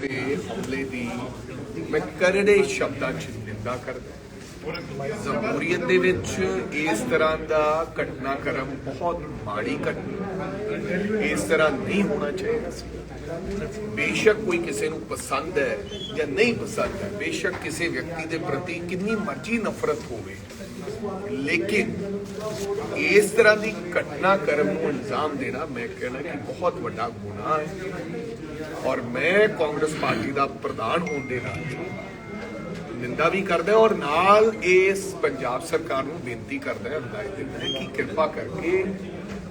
ਤੇ ਹਮਲੇ ਦੀ ਮੈਂ ਕਰੜੇ ਸ਼ਬਦਾਂ 'ਚ ਨਿੰਦਾ ਕਰਦਾ ਜਮਹੂਰੀਅਤ ਦੇ ਵਿੱਚ ਇਸ ਤਰ੍ਹਾਂ ਦਾ ਘਟਨਾਕ੍ਰਮ ਬਹੁਤ ਮਾੜੀ ਘਟਨਾ ਇਸ ਤਰ੍ਹਾਂ ਨਹੀਂ ਹੋਣਾ ਚਾਹੀਦਾ ਸੀ। ਬੇਸ਼ੱਕ ਕੋਈ ਕਿਸੇ ਨੂੰ ਪਸੰਦ ਹੈ ਜਾਂ ਨਹੀਂ ਪਸੰਦ ਹੈ, ਬੇਸ਼ੱਕ ਕਿਸੇ ਵਿਅਕਤੀ ਦੇ ਪ੍ਰਤੀ ਕਿੰਨੀ ਮਰਜ਼ੀ ਨਫ਼ਰਤ ਹੋਵੇ। ਲੇਕਿਨ ਇਸ ਤਰ੍ਹਾਂ ਦੀ ਘਟਨਾਕ੍ਰਮ ਨੂੰ ਅੰਜਾਮ ਦੇਣਾ ਮੈਂ ਕਹਿਣਾ ਕਿ ਬਹੁਤ ਵੱਡਾ ਗੁਨਾਹ ਹੈ। ਔਰ ਮੈਂ ਕਾਂਗਰਸ ਪਾਰਟੀ ਦਾ ਪ੍ਰਧਾਨ ਹੋਣ ਦੇ ਨਾਤੇ ਨਿੰਦਾ ਵੀ ਕਰਦਾ ਔਰ ਨਾਲ ਇਸ ਪੰਜਾਬ ਸਰਕਾਰ ਨੂੰ ਬੇਨਤੀ ਕਰਦਾ ਹੈ ਹਦਾਇਤ ਦਿੰਦਾ ਹੈ ਕਿ ਕਿਰਪਾ ਕਰਕੇ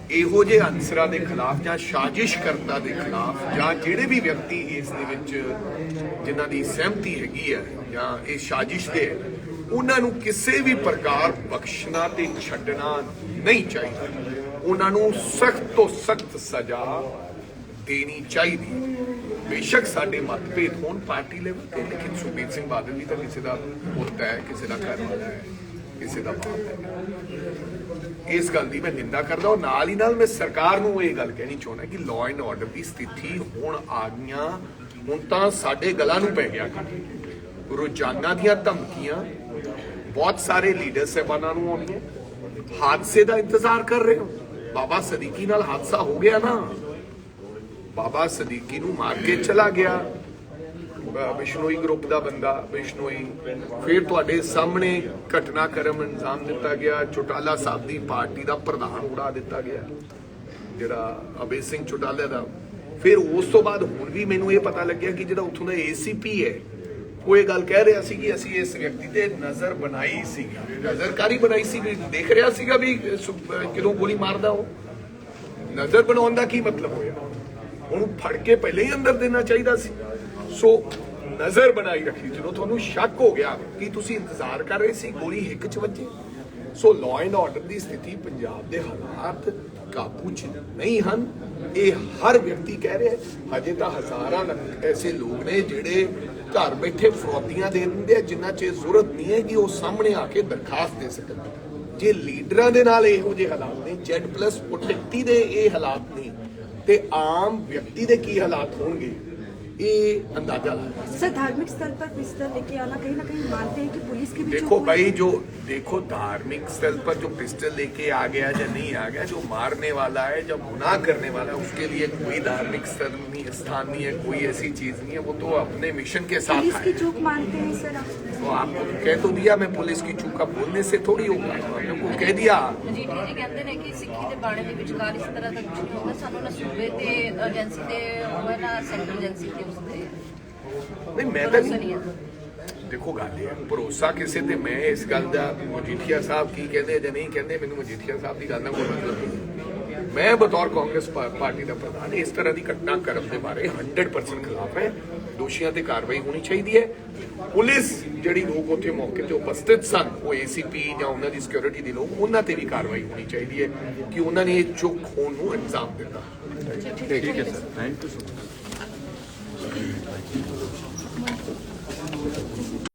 ਇਹੋ ਜਿਹੇ ਅਨਸਰਾਂ ਦੇ ਖਿਲਾਫ ਜਾਂ ਸਾਜ਼ਿਸ਼ਕਰਤਾ ਦੇ ਖਿਲਾਫ ਜਾਂ ਜਿਹੜੇ ਵੀ ਵਿਅਕਤੀ ਇਸ ਦੇ ਵਿੱਚ ਜਿਨ੍ਹਾਂ ਦੀ ਸਹਿਮਤੀ ਹੈਗੀ ਹੈ ਜਾਂ ਇਹ ਸਾਜ਼ਿਸ਼ ਦੇ ਉਹਨਾਂ ਨੂੰ ਕਿਸੇ ਵੀ ਪ੍ਰਕਾਰ ਬਖਸ਼ਣਾ ਤੇ ਛੱਡਣਾ ਨਹੀਂ ਚਾਹੀਦਾ ਉਹਨਾਂ ਨੂੰ ਸਖਤ ਤੋਂ ਸਖਤ ਸਜ਼ਾ ਦੇਣੀ ਚਾਹੀਦੀ ਹੈ। ਬੇਸ਼ੱਕ ਸਾਡੇ ਮਤਭੇਦ ਹੋਣ ਪਾਰਟੀ ਲੈਵਲ ਤੇ, ਲੇਕਿਨ ਸੁਖਬੀਰ ਸਿੰਘ ਬਾਦਲ ਵੀ ਤਾਂ ਕਿਸੇ ਦਾ ਪੁੱਤ ਹੈ, ਕਿਸੇ ਦਾ ਘਰ ਵਾਲਾ ਹੈ ਕਿਸੇ ਦਾ ਬਾਪ ਹੈ। ਇਸ ਗੱਲ ਦੀ ਮੈਂ ਨਿੰਦਾ ਕਰਦਾ ਔਰ ਨਾਲ ਹੀ ਨਾਲ ਮੈਂ ਸਰਕਾਰ ਨੂੰ ਇਹ ਗੱਲ ਕਹਿਣੀ ਚਾਹੁੰਦਾ ਕਿ ਲਾਅ ਐਂਡ ਆਰਡਰ ਦੀ ਸਥਿਤੀ ਹੁਣ ਆ ਗਈਆਂ। ਹੁਣ ਤਾਂ ਸਾਡੇ ਗਲਾਂ ਨੂੰ ਪੈ ਗਿਆ ਰੋਜ਼ਾਨਾ ਦੀਆਂ ਧਮਕੀਆਂ, ਬਹੁਤ ਸਾਰੇ ਲੀਡਰ ਸਾਹਿਬਾਨਾਂ ਨੂੰ ਆਉਂਦੀਆਂ। ਹਾਦਸੇ ਦਾ ਇੰਤਜ਼ਾਰ ਕਰ ਰਹੇ ਹੋ। ਬਾਬਾ ਸਦੀਕੀ ਨਾਲ ਹਾਦਸਾ ਹੋ ਗਿਆ ਨਾ। ਬਾਬਾ ਸਦੀਕੀ ਨੂੰ ਮਾਰ ਕੇ ਚਲਾ ਗਿਆ। ਬਿਸ਼ਨੋਈ ਗਰੁੱਪ ਦਾ ਬੰਦਾ ਬਿਸ਼ਨੋਈ ਫਿਰ ਤੁਹਾਡੇ ਸਾਹਮਣੇ ਘਟਨਾਕ੍ਰਮ ਅੰਜਾਮ ਦਿੱਤਾ ਗਿਆ, ਚੋਟਾਲਾ ਸਾਹਿਬ ਦੀ ਪਾਰਟੀ ਦਾ ਪ੍ਰਧਾਨ ਉਡਾ ਦਿੱਤਾ ਗਿਆ, ਜਿਹੜਾ ਅਬੇ ਸਿੰਘ ਚੋਟਾਲਾ ਦਾ। ਫਿਰ ਉਸ ਤੋਂ ਬਾਅਦ ਹੁਣ ਵੀ ਮੈਨੂੰ ਇਹ ਪਤਾ ਲੱਗਿਆ ਕਿ ਜਿਹੜਾ ਉੱਥੋਂ ਦਾ ਏਸੀਪੀ ਹੈ, ਉਹ ਇਹ ਗੱਲ ਕਹਿ ਰਿਹਾ ਸੀ ਕਿ ਅਸੀਂ ਇਸ ਵਿਅਕਤੀ ਤੇ ਨਜ਼ਰ ਬਣਾਈ ਸੀ ਨਜ਼ਰਕਾਰੀ ਬਣਾਈ ਸੀ ਦੇਖ ਰਿਹਾ ਸੀਗਾ ਵੀ ਸੁ- ਕਿਦੋਂ ਗੋਲੀ ਮਾਰਦਾ ਉਹ। ਨਜ਼ਰ ਬਣਾਉਣ ਦਾ ਕੀ ਮਤਲਬ ਹੋਇਆ? ਉਹਨੂੰ ਫੜ ਕੇ ਪਹਿਲੇ ਹੀ ਅੰਦਰ ਦੇਣਾ ਚਾਹੀਦਾ ਸੀ। ਸੋ ਨਜ਼ਰ ਬਣਾਈ ਰੱਖੀ ਜਦੋਂ ਤੁਹਾਨੂੰ ਸ਼ੱਕ ਹੋ ਗਿਆ ਕਿ ਤੁਸੀਂ ਇੰਤਜ਼ਾਰ ਕਰ ਰਹੇ ਸੀ ਗੋਲੀ ਹਿੱਕ ਚ ਵੱਜੀ, ਸੋ ਲਾਅ ਐਂਡ ਆਰਡਰ ਦੀ ਸਥਿਤੀ ਪੰਜਾਬ ਦੇ ਹਾਲਾਤ ਕਾਬੂ ਚ ਨਹੀਂ ਹਨ। ਇਹ ਹਰ ਵਿਅਕਤੀ ਕਹਿ ਰਿਹਾ ਹਜੇ ਤਾਂ ਹਜ਼ਾਰਾਂ ਐਸੇ ਲੋਕ ਨੇ ਜਿਹੜੇ ਘਰ ਬੈਠੇ ਫਰੋਦੀਆਂ ਦੇ ਦਿੰਦੇ ਆ, ਜਿੰਨਾ ਚ ਜ਼ਰੂਰਤ ਨਹੀਂ ਹੈ ਕਿ ਉਹ ਸਾਹਮਣੇ ਆ ਕੇ ਦਰਖਾਸਤ ਦੇ ਸਕਣ। ਜੇ ਲੀਡਰਾਂ ਦੇ ਨਾਲ ਇਹੋ ਜਿਹੇ ਹਾਲਾਤ ਨੇ ਜੈਡ ਪਲੱਸ ਪ੍ਰੋਟੈਕਟੀ ਦੇ ਇਹ ਹਾਲਾਤ ਨੇ, ਤੇ ਆਮ ਵਿਅਕਤੀ ਦੇ ਕੀ ਹਾਲਾਤ ਹੋਣਗੇ? ਇਹ ਅੰਦਾਜ਼ਾ ਲਾਇਆ सर धार्मिक स्थल पर पिस्टल लेके आना कहीं ना कहीं मानते हैं कि पुलिस की भी देखो चूक हुई भाई जो देखो धार्मिक स्थल पर जो पिस्टल लेके आ गया या नहीं आ गया जो मारने वाला है जो गुनाह करने वाला है उसके लिए कोई धार्मिक स्थल नहीं स्थान नहीं है कोई ऐसी चीज नहीं है वो तो अपने मिशन के साथ पुलिस आया की है। चूक मानते हैं सर आप तो आपको कह तो दिया मैं पुलिस की चूक का बोलने से थोड़ी होगा हमने को कह दिया ਮਜੀਠੀ ਜੀ ਕਹਿੰਦੇ ਨੇ ਕਿ ਸਿੱਖੀ ਦੇ ਬਾਣੇ ਦੇ ਵਿਚਕਾਰ ਇਸ ਤਰ੍ਹਾਂ ਦਾ ਕੁਝ ਨਹੀਂ ਹੋਗਾ ਸਾਨੂੰ ਨਾ ਸੂਬੇ ਤੇ ਏਜੰਸੀ ਦੇ ਹੋਵੇ ਨਾ ਸੈਂਟਰਲ ਏਜੰਸੀ ਤੇ ਉਸਦੇ ਨਹੀਂ ਮੈਂ ਤਾਂ ਨਹੀਂ ਦੇਖੋ ਗੱਲ ਇਹ ਹੈ ਭਰੋਸਾ ਕਿਸੇ ਤੇ ਮੈਂ ਇਸ ਗੱਲ ਦਾ ਮਜੀਠੀਆ ਸਾਹਿਬ ਕੀ ਕਹਿੰਦੇ ਜਾਂ ਨਹੀਂ ਕਹਿੰਦੇ ਮੈਨੂੰ ਮਜੀਠੀਆ ਸਾਹਿਬ ਦੀ ਗੱਲ ਨਾਲ ਕੋਈ ਮਤਲਬ ਨਹੀਂ ਮੈਂ ਬਤੌਰ ਕਾਂਗਰਸ ਪਾ- ਪਾਰਟੀ ਦਾ ਪ੍ਰਧਾਨ ਇਸ ਤਰ੍ਹਾਂ ਦੀ ਘਟਨਾ ਕਰਮ ਦੇ ਬਾਰੇ 100% ਖਿਲਾਫ ਹੈ। ਦੋਸ਼ੀਆਂ ਤੇ ਕਾਰਵਾਈ ਹੋਣੀ ਚਾਹੀਦੀ ਹੈ। ਪੁਲਿਸ ਜਿਹੜੀ ਲੋਕ ਉੱਥੇ ਮੌਕੇ ਤੇ ਉਪਸਥਿਤ ਸਨ ਉਹ ਏਸੀਪੀ ਜਾਂ ਉਹਨਾਂ ਦੀ ਸਿਕਿਉਰਿਟੀ ਦੇ ਲੋਕ ਉਹਨਾਂ ਤੇ ਵੀ ਕਾਰਵਾਈ ਹੋਣੀ ਚਾਹੀਦੀ ਹੈ ਕਿ ਉਹਨਾਂ ਨੇ ਇਹ ਚੁੱਕ ਹੋਣ ਨੂੰ ਅੰਜਾਮ ਦਿੱਤਾ। ਠੀਕ ਹੈ sir thank you so much Thank you.